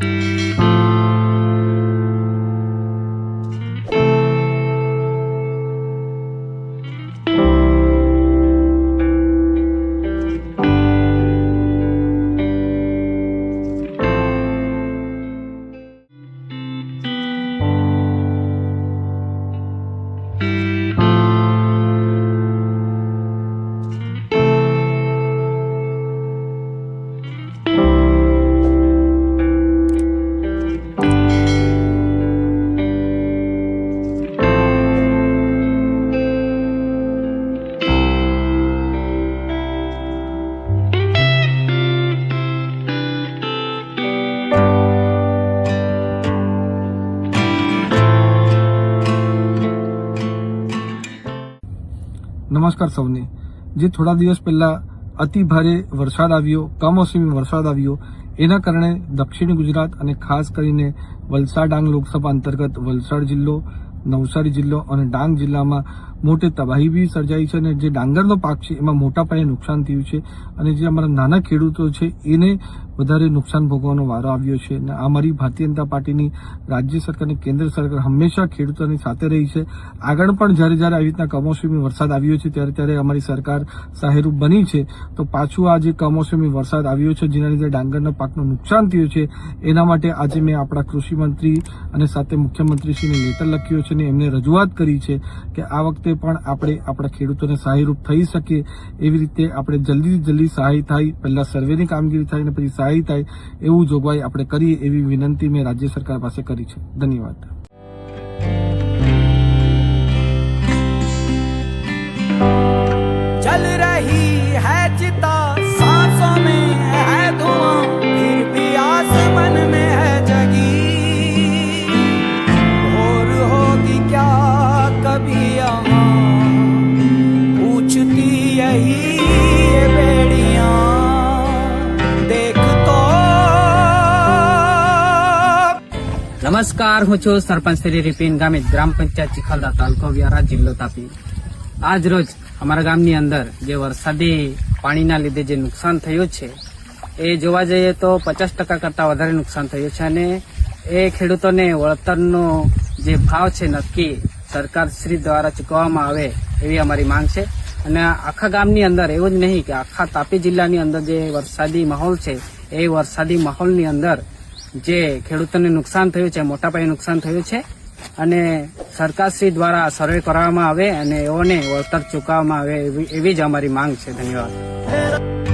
Música નમસ્કાર સૌને. જે થોડા દિવસ પહેલા અતિ ભારે વરસાદ આવ્યો, કમોસમી વરસાદ આવ્યો, એના કારણે દક્ષિણ ગુજરાત અને ખાસ કરીને વલસાડ ડાંગ લોકસભા અંતર્ગત વલસાડ જિલ્લો નવસારી જિલ્લો અને ડાંગ જિલ્લામાં મોટી તબાહી બી સર્જાઈ છે અને જે ડાંગરનો પાક છે, એમાં મોટા પાયે નુકસાન થયું છે અને જે અમારા નાના ખેડૂતો છે, એને વધારે નુકસાન ભોગવવાનો વારો આવ્યો છે અને અમારી ભારતીય જનતા પાર્ટીની રાજ્ય સરકાર અને કેન્દ્ર સરકાર હંમેશા ખેડૂતોની સાથે રહી છે. આગળ પણ જ્યારે જ્યારે આવી રીતના કમોસમી વરસાદ આવ્યો છે, ત્યારે ત્યારે અમારી સરકાર સાહેરૂપ બની છે. તો પાછું આ જે કમોસમી વરસાદ આવ્યો છે, જેના લીધે ડાંગરના પાકનું નુકસાન થયું છે, એના માટે આજે મેં આપણા કૃષિ મંત્રી અને સાથે મુખ્યમંત્રીશ્રીને લેટર લખ્યો છે. અને એમને રજૂઆત કરી છે કે આ વખતે પણ આપણે આપણા ખેડૂતોને સહાયરૂપ થઈ શકીએ. એવી રીતે આપણે જલ્દી જલ્દી સહાય થાય, પહેલા સર્વેની કામગીરી થાય અને પછી સહાય થાય એવું જોગવાઈ આપણે કરીએ એવી વિનંતી મેં રાજ્ય સરકાર પાસે કરી છે. ધન્યવાદ. નમસ્કાર, હું છું સરપંચ શ્રી રિપિન ગામિત, ગ્રામ પંચાયત ચીખલદા તાલુકો વ્યારા, જિલ્લો તાપી. આજ રોજ અમારા ગામની અંદર જે વરસાદી પાણીના લીધે જે નુકસાન થયું છે, એ જોવા જઈએ તો પચાસ ટકા કરતાં વધારે નુકસાન થયું છે અને એ ખેડૂતોને વળતરનો જે ભાવ છે નક્કી સરકાર શ્રી દ્વારા ચૂકવવામાં આવે એવી અમારી માંગ છે. અને આખા ગામની અંદર એવું જ નહીં કે આખા તાપી જિલ્લાની અંદર જે વરસાદી માહોલ છે, એ વરસાદી માહોલની અંદર જે ખેડૂતોને નુકસાન થયું છે, મોટા પાયે નુકસાન થયું છે, અને સરકારશ્રી દ્વારા સર્વે કરવામાં આવે અને એઓને વળતર ચૂકવવામાં આવે એવી જ અમારી માંગ છે. ધન્યવાદ.